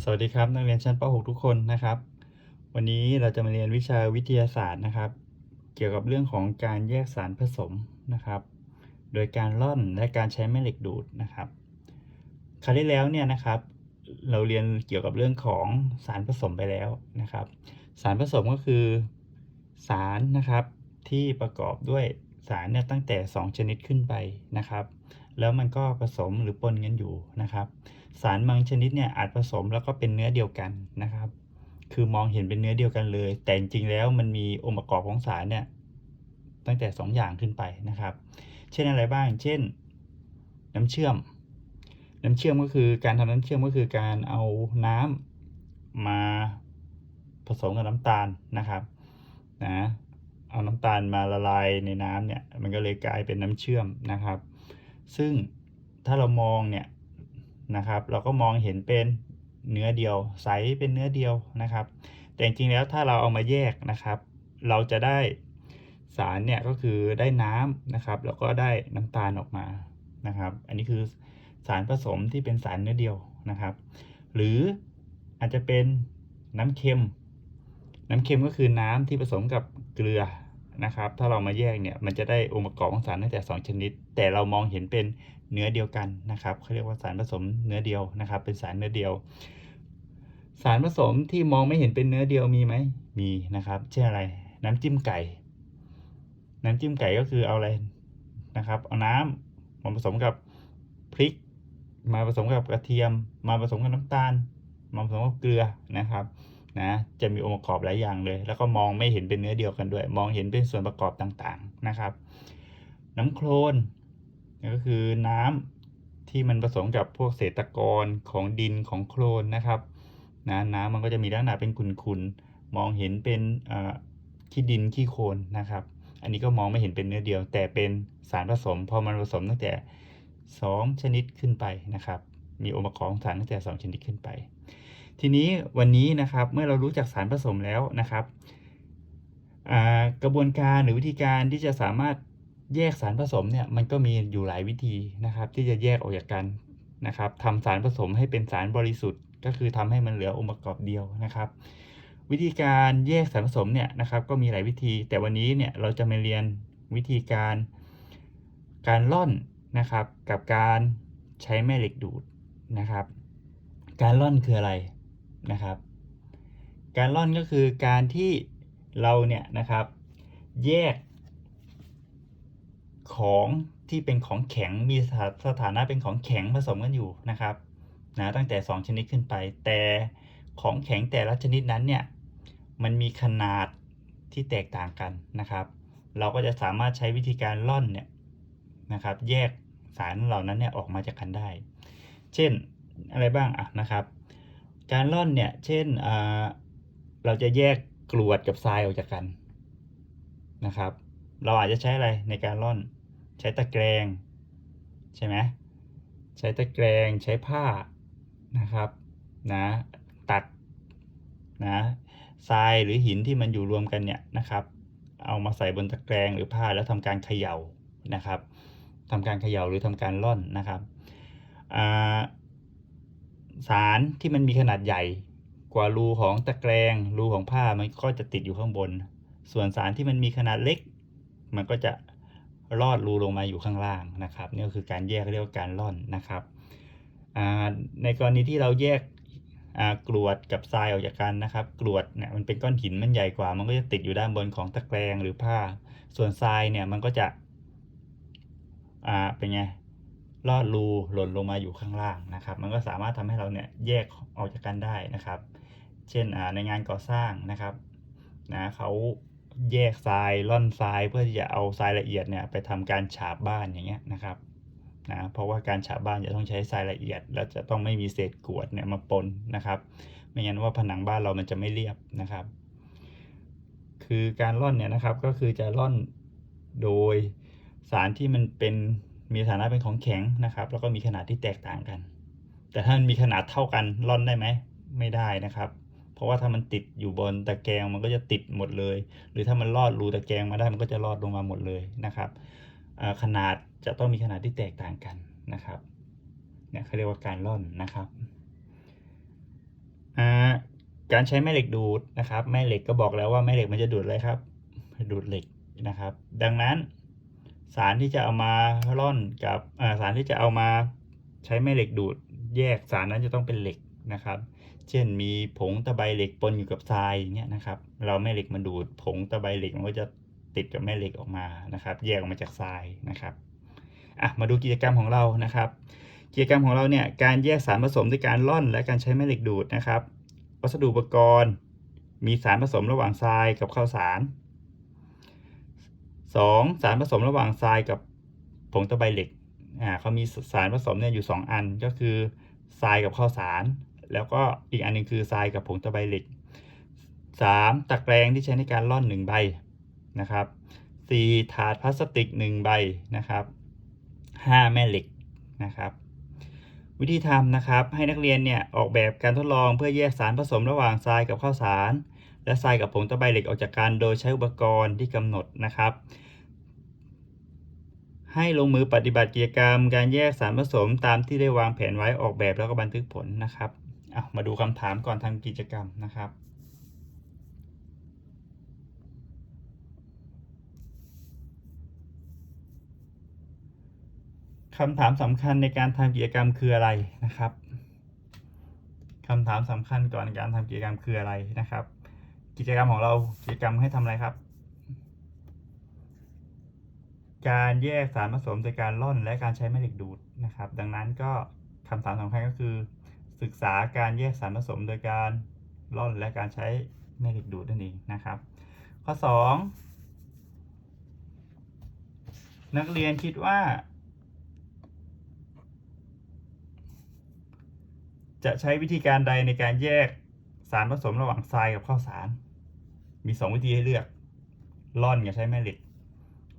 สวัสดีครับ นักเรียนชั้นป .6 ทุกคนนะครับ วันนี้เราจะมาเรียนวิชาวิทยาศาสตร์นะครับ เกี่ยวกับเรื่องของการแยกสารผสมนะครับ โดยการร่อนและการใช้แม่เหล็กดูดนะครับ คราวที่แล้วเนี่ยนะครับ เราเรียนเกี่ยวกับเรื่องของสารผสมไปแล้วนะครับ สารผสมก็คือ สารนะครับที่ประกอบด้วยสารเนี่ยตั้งแต่ 2 ชนิดขึ้นไปนะครับ แล้วมันก็ผสมหรือปนกันอยู่นะครับ สารบางชนิดเนี่ยอาจผสมแล้วก็เป็นเนื้อเดียวกันนะครับ คือมองเห็นเป็นเนื้อเดียวกันเลย แต่จริงแล้วมันมีองค์ประกอบของสารเนี่ยตั้งแต่ 2 อย่างขึ้นไปนะครับ เช่นอะไรบ้าง เช่น น้ำเชื่อม น้ำเชื่อมก็คือการทำน้ำเชื่อมก็คือการเอาน้ำมาผสมกับน้ำตาลนะครับนะเอาน้ำตาลมาละลายในน้ำเนี่ยมันก็เลยกลายเป็นน้ำเชื่อมนะครับ ซึ่งถ้าเรามองเนี่ยนะครับ เราก็มองเห็นเป็นเนื้อเดียวใสเป็นเนื้อเดียวนะครับ แต่จริงๆแล้วถ้าเราเอามาแยกนะครับ เราจะได้สารเนี่ยก็คือได้น้ำนะครับ แล้วก็ได้น้ำตาลออกมานะครับ อันนี้คือสารผสมที่เป็นสารเนื้อเดียวนะครับ หรืออาจจะเป็นน้ำเค็ม น้ำเค็มก็คือน้ำที่ผสมกับเกลือ นะครับ ถ้าเรามาแยกเนี่ยมันจะได้องค์ประกอบของสารตั้งแต่ 2 ชนิด แต่เรามองเห็นเป็นเนื้อเดียวกันนะครับเขาเรียกว่าสารผสมเนื้อเดียวนะครับ เป็นสารเนื้อเดียว สารผสมที่มองไม่เห็นเป็นเนื้อเดียวมีไหมมีนะครับเช่นอะไร น้ำจิ้มไก่ น้ำจิ้มไก่ก็คือเอาอะไรนะครับ เอาน้ำมาผสมกับพริก มาผสมกับกระเทียม มาผสมกับน้ำตาล มาผสมกับเกลือนะครับ นะจะมีองค์ประกอบหลายอย่างเลย แล้วก็มองไม่เห็นเป็นเนื้อเดียวกันด้วย มองเห็นเป็นส่วนประกอบต่างๆนะครับ น้ำโคลนก็คือน้ำที่มันผสมกับพวกเศษตะกอนของดินของโคลนนะครับนะน้ำมันก็จะมีลักษณะเป็นขุ่นๆมองเห็นเป็นขี้ดินขี้โคลนนะครับ อันนี้ก็มองไม่เห็นเป็นเนื้อเดียว แต่เป็นสารผสมพอมันผสมตั้งแต่ 2 ชนิดขึ้นไปนะครับ มีองค์ประกอบของสารตั้งแต่ 2 ชนิดขึ้นไป ทีนี้วันนี้นะครับเมื่อเรารู้จักสารผสมแล้วนะครับกระบวนการหรือวิธีการที่จะสามารถแยกสารผสมเนี่ยมันก็มีอยู่หลายวิธีนะครับ ที่จะแยกออกจากกันนะครับทำสารผสมให้เป็นสารบริสุทธิ์ ก็คือทำให้มันเหลือองค์ประกอบเดียวนะครับ วิธีการแยกสารผสมเนี่ยนะครับก็มีหลายวิธี แต่วันนี้เนี่ยเราจะมาเรียนวิธีการการล่อนนะครับ กับการใช้แม่เหล็กดูดนะครับ การล่อนคืออะไร นะครับ การล่อนก็คือการที่เราเนี่ยนะครับแยกของที่เป็นของแข็งมีสถานะเป็นของแข็งผสมกันอยู่นะครับนะตั้งแต่ 2 ชนิดขึ้นไป แต่ของแข็งแต่ละชนิดนั้นเนี่ยมันมีขนาดที่แตกต่างกันนะครับ เราก็จะสามารถใช้วิธีการล่อนเนี่ยนะครับ แยกสารเหล่านั้นเนี่ยออกมาจากกันได้ เช่นอะไรบ้างอะนะครับ การล่อนเนี่ย เช่นเราจะแยกกรวดกับทรายออกจากกันนะครับ เราอาจจะใช้อะไรในการล่อน ใช้ตะแกรงใช่ไหมใช้ตะแกรงใช้ผ้านะครับนะตัดนะทรายหรือหินที่มันอยู่รวมกันเนี่ยนะครับ เอามาใส่บนตะแกรงหรือผ้าแล้วทำการเขย่านะครับทำการเขย่าหรือทำการล่อนนะครับ สารที่มันมีขนาดใหญ่ กว่ารูของตะแกรงรูของผ้ามันก็จะติดอยู่ข้างบน ส่วนสารที่มันมีขนาดเล็ก มันก็จะลอดรูลงมาอยู่ข้างล่างนะครับนี่ก็คือการแยกเรียกว่าการล่อนนะครับในกรณีที่เราแยกกรวดกับทรายออกจากกันนะครับ กรวดเนี่ยมันเป็นก้อนหินมันใหญ่กว่า มันก็จะติดอยู่ด้านบนของตะแกรงหรือผ้า ส่วนทรายเนี่ยมันก็จะ อ่าเป็นไง ลอดรูหล่นลงมาอยู่ข้างล่างนะครับ มันก็สามารถทำให้เราเนี่ยแยกออกจากกันได้นะครับ เช่นในงานก่อสร้างนะครับนะเขาแยกทรายล่อนทรายเพื่อที่จะเอาทรายละเอียดเนี่ยไปทำการฉาบบ้านอย่างเงี้ยนะครับนะเพราะว่าการฉาบบ้านจะต้องใช้ทรายละเอียด และจะต้องไม่มีเศษกรวดเนี่ยมาปนนะครับ ไม่งั้นว่าผนังบ้านเรามันจะไม่เรียบนะครับ คือการล่อนเนี่ยนะครับก็คือจะล่อนโดยสารที่มันเป็น มีฐานะเป็นของแข็งนะครับ แล้วก็มีขนาดที่แตกต่างกัน แต่ถ้ามันมีขนาดเท่ากันล่อนได้ไหมไม่ได้นะครับ เพราะว่าถ้ามันติดอยู่บนตะแกรงมันก็จะติดหมดเลย หรือถ้ามันลอดรูตะแกรงมาได้มันก็จะลอดลงมาหมดเลยนะครับขนาดจะต้องมีขนาดที่แตกต่างกันนะครับเนี่ยเขาเรียกว่าการล่อนนะครับการใช้แม่เหล็กดูดนะครับ แม่เหล็กก็บอกแล้วว่าแม่เหล็กมันจะดูดอะไรครับ ดูดเหล็กนะครับ ดังนั้น สารที่จะเอามาร่อนกับอ่าสารที่จะเอามาใช้แม่เหล็กดูดแยกสารนั้นจะต้องเป็นเหล็กนะครับ เช่นมีผงตะไบเหล็กปนอยู่กับทรายอย่างเงี้ยนะครับ เราแม่เหล็กมาดูดผงตะไบเหล็กมันก็จะติดกับแม่เหล็กออกมานะครับ แยกออกมาจากทรายนะครับอะมาดูกิจกรรมของเรานะครับ กิจกรรมของเราเนี่ยการแยกสารผสมด้วยการร่อนและการใช้แม่เหล็กดูดนะครับ วัสดุอุปกรณ์ มีสารผสมระหว่างทรายกับข้าวสาร 2. สารผสมระหว่างทรายกับผงตะไบเหล็กอ่าเขามีสารผสมเนี่ยอยู่ 2 อันก็คือทรายกับข้าวสาร แล้วก็อีกอันหนึงคือทรายกับผงตะไบเหล็ก 3. ตะแกรงที่ใช้ในการร่อน 1 ใบนะครับ 4. ถาดพลาสติก 1 ใบนะครับ 5. แม่เหล็กนะครับวิธีทำนะครับให้นักเรียนเนี่ยออกแบบการทดลองเพื่อแยกสารผสมระหว่างทรายกับข้าวสาร และทรายกับผงตะไบเหล็กออกจากกันโดยใช้อุปกรณ์ที่กำหนดนะครับ ให้ลงมือปฏิบัติกิจกรรม การแยกสารผสมตามที่ได้วางแผนไว้ออกแบบแล้วก็บันทึกผลนะครับเอะมาดูคำถามก่อนทำกิจกรรมนะครับคำถามสำคัญในการทำกิจกรรมคืออะไรนะครับคำถามสำคัญก่อนการทำกิจกรรมคืออะไรนะครับ กิจกรรมของเรากิจกรรมให้ทำอะไรครับ การแยกสารผสมโดยการร่อนและการใช้แม่เหล็กดูดนะครับ ดังนั้นก็คำถามสำคัญก็คือ ศึกษาการแยกสารผสมโดยการร่อนและการใช้แม่เหล็กดูดนั่นเองนะครับ ข้อ 2 นักเรียนคิดว่า จะใช้วิธีการใดในการแยก สารผสมระหว่างทรายกับข้าวสาร มี2วิธีให้เลือกร่อนกับใช้แม่เหล็ก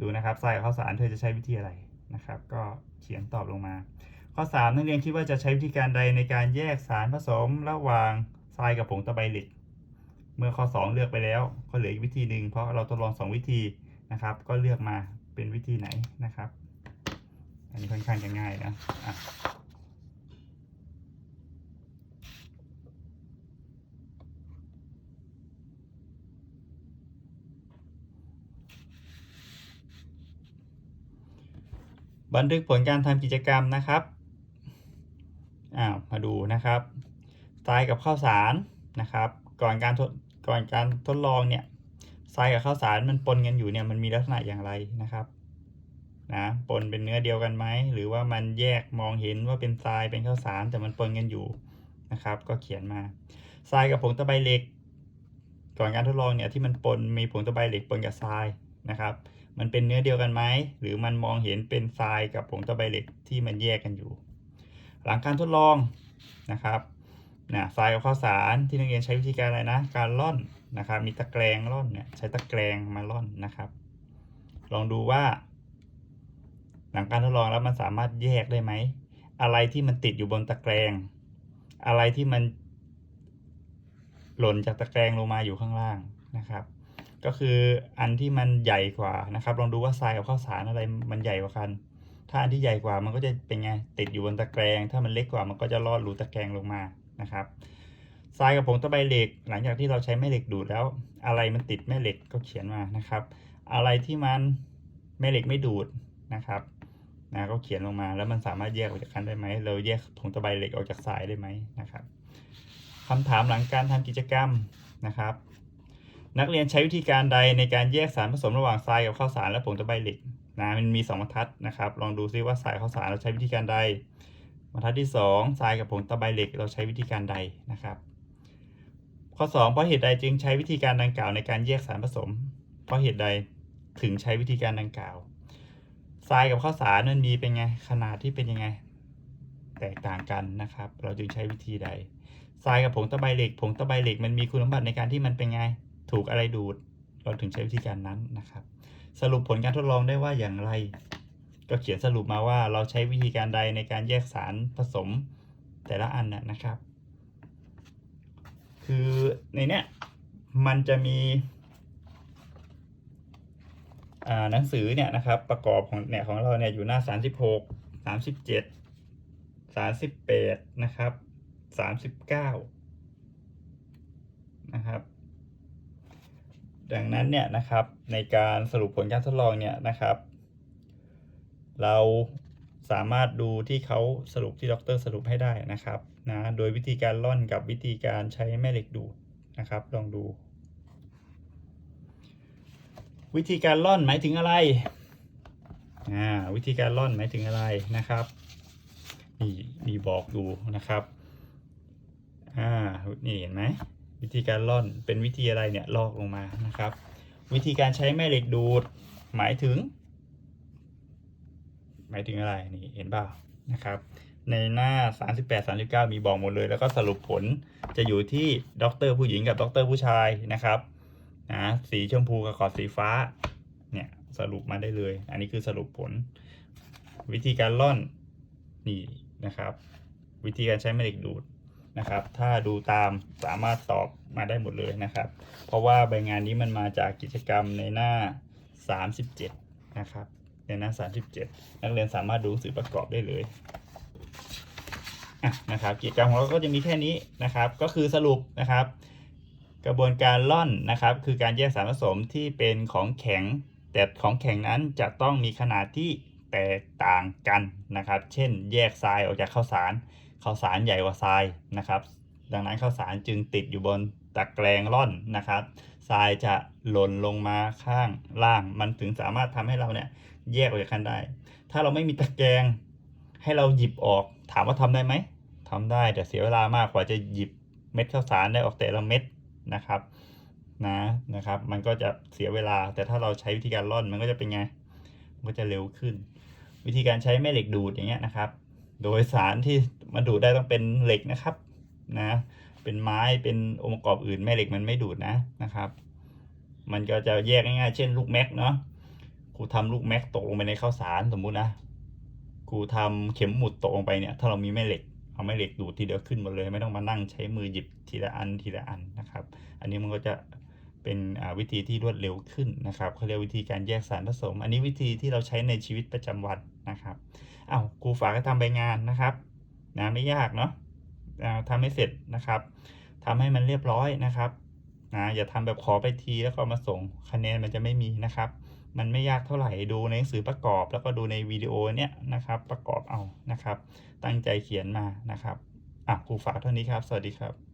ดูนะครับทรายกับข้าวสารเธอจะใช้วิธีอะไรนะครับ ก็เขียนตอบลงมา ข้อ3นักเรียนคิดว่าจะใช้วิธีการใดในการแยกสารผสมระหว่างทรายกับผงตะไบเหล็ก เมื่อข้อ 2 เลือกไปแล้วก็เหลืออีกวิธีหนึ่งเพราะเราทดลอง 2 วิธีนะครับ ก็เลือกมาเป็นวิธีไหนนะครับ อันนี้ค่อนข้างจะง่ายนะะ บันทึกผลการทำกิจกรรมนะครับอ้าวมาดูนะครับทรายกับข้าวสารนะครับ ก่อนการทดก่อนการทดลองเนี่ยทรายกับข้าวสารมันปนกันอยู่เนี่ยมันมีลักษณะอย่างไรนะครับนะปนเป็นเนื้อเดียวกันไหมหรือว่ามันแยกมองเห็นว่าเป็นทรายเป็นข้าวสารแต่มันปนกันอยู่นะครับ ก็เขียนมาทรายกับผงตะไบเหล็ก ก่อนการทดลองเนี่ยที่มันปนมีผงตะไบเหล็กปนกับทรายนะครับ มันเป็นเนื้อเดียวกันไหมหรือมันมองเห็นเป็นทรายกับผงตะไบเหล็กที่มันแยกกันอยู่ หลังการทดลองนะครับนะทรายกับข้าวสารที่นักเรียนใช้วิธีการอะไรนะ การร่อนนะครับ มีตะแกรงร่อนเนี่ยใช้ตะแกรงมาร่อนนะครับ ลองดูว่า หลังการทดลองแล้วมันสามารถแยกได้ไหมอะไรที่มันติดอยู่บนตะแกรงอะไรที่มันหล่นจากตะแกรงลงมาอยู่ข้างล่างนะครับ ก็คืออันที่มันใหญ่กว่านะครับ ลองดูว่าทรายกับข้าวสารอะไรมันใหญ่กว่ากัน ถ้าอันที่ใหญ่กว่ามันก็จะเป็นไงติดอยู่บนตะแกรงถ้ามันเล็กกว่ามันก็จะลอดรูตะแกรงลงมานะครับทรายกับผงตะไบเหล็ก หลังจากที่เราใช้แม่เหล็กดูดแล้ว อะไรมันติดแม่เหล็กก็เขียนมานะครับ อะไรที่มันแม่เหล็กไม่ดูดนะครับนะก็เขียนลงมาแล้วมันสามารถแยกออกจากกันได้ไหมเราแยกผงตะไบเหล็กออกจากทรายได้ไหมนะครับคำถามหลังการทำกิจกรรมนะครับ นักเรียนใช้วิธีการใดในการแยกสารผสมระหว่างทรายกับข้าวสารและผงตะไบเหล็กนะมันมี2บรรทัดนะครับ ลองดูซิว่าทรายข้าวสารเราใช้วิธีการใดบรรทัดที่ 2 ทรายกับผงตะไบเหล็กเราใช้วิธีการใดนะครับ ข้อ 2 เพราะเหตุใดจึงใช้วิธีการดังกล่าวในการแยกสารผสม เพราะเหตุใดถึงใช้วิธีการดังกล่าวทรายกับข้าวสารมันมีเป็นไงขนาดที่เป็นยังไง แตกต่างกันนะครับ เราจึงใช้วิธีใดทรายกับผงตะไบเหล็ก ผงตะไบเหล็กมันมีคุณสมบัติในการที่มันเป็นไง ถูกอะไรดูดเราถึงใช้วิธีการนั้นนะครับ สรุปผลการทดลองได้ว่าอย่างไร ก็เขียนสรุปมาว่าเราใช้วิธีการใดในการแยกสารผสมแต่ละอันนะนะครับ คือในเนี้ยมันจะมีหนังสือเนี่ยนะครับประกอบของเนี่ยของเราเนี่ยอยู่หน้า 36 37 38 นะครับ 39 นะครับ ดังนั้นเนี่ยนะครับในการสรุปผลการทดลองเนี่ยนะครับ เราสามารถดูที่เขาสรุปที่ดรสรุปให้ได้นะครับนะโดยวิธีการล่อนกับวิธีการใช้แม่เหล็กดูดนะครับลองดู วิธีการล่อนหมายถึงอะไรอ่าวิธีการล่อนหมายถึงอะไรนะครับนี่มีบอกดูนะครับอ่านี่เห็นไหม วิธีการล่อนเป็นวิธีอะไรเนี่ยลอกลงมานะครับ วิธีการใช้แม่เหล็กดูดหมายถึง หมายถึงอะไรนี่เห็นเปล่านะครับ ในหน้า 38 39 มีบอกหมดเลย แล้วก็สรุปผลจะอยู่ที่ด็อกเตอร์ผู้หญิงกับด็อกเตอร์ผู้ชายนะครับนะสีชมพูกับขอดสีฟ้าเนี่ยสรุปมาได้เลย อันนี้คือสรุปผล วิธีการล่อนนี่นะครับ วิธีการใช้แม่เหล็กดูด นะครับ ถ้าดูตามสามารถตอบมาได้หมดเลยนะครับ เพราะว่าใบงานนี้มันมาจากกิจกรรมในหน้า 37 นะครับ ในหน้า 37 นักเรียนสามารถดูสื่อประกอบได้เลยนะครับกิจกรรมของเราก็จะมีแค่นี้นะครับ ก็คือสรุปนะครับ กระบวนการล่อนนะครับ คือการแยกสารผสมที่เป็นของแข็ง แต่ของแข็งนั้นจะต้องมีขนาดที่แตกต่างกันนะครับ เช่น แยกทรายออกจากข้าวสาร ข้าวสารใหญ่กว่าทรายนะครับ ดังนั้นข้าวสารจึงติดอยู่บนตะแกรงร่อนนะครับทรายจะหล่นลงมาข้างล่าง มันถึงสามารถทำให้เราเนี่ยแยกออกจากกันได้ ถ้าเราไม่มีตะแกรงให้เราหยิบออกถามว่าทำได้ไหมทำได้แต่เสียเวลามากกว่าจะหยิบเม็ดข้าวสารได้ออกแต่ละเม็ดนะครับนะนะครับ มันก็จะเสียเวลา แต่ถ้าเราใช้วิธีการร่อนมันก็จะเป็นไงมันก็จะเร็วขึ้น วิธีการใช้แม่เหล็กดูดอย่างเงี้ยนะครับ โดยสารที่มาดูดได้ต้องเป็นเหล็กนะครับนะ เป็นไม้เป็นองค์ประกอบอื่นแม่เหล็กมันไม่ดูดนะนะครับ มันก็จะแยกง่ายๆ เช่นลูกแม็กเนาะครูทำลูกแม็กตกลงไปในข้าวสารสมมุตินะครูทำเข็มหมุดตกลงไปเนี่ย ถ้าเรามีแม่เหล็กเอาแม่เหล็กดูดทีเดียวขึ้นหมดเลย ไม่ต้องมานั่งใช้มือหยิบทีละอันทีละอันนะครับ อันนี้มันก็จะ เป็นวิธีที่รวดเร็วขึ้นนะครับเขาเรียกวิธีการแยกสารผสม อันนี้วิธีที่เราใช้ในชีวิตประจำวันนะครับอ้าวครูฝากให้ทำใบงานนะครับนะไม่ยากเนาะทำให้เสร็จนะครับทำให้มันเรียบร้อยนะครับนะอย่าทำแบบขอไปทีแล้วก็มาส่งคะแนนมันจะไม่มีนะครับ มันไม่ยากเท่าไหร่ดูในหนังสือประกอบ แล้วก็ดูในวิดีโอเนี้ยนะครับ ประกอบเอานะครับ ตั้งใจเขียนมานะครับอะครูฝากเท่านี้ครับ สวัสดีครับ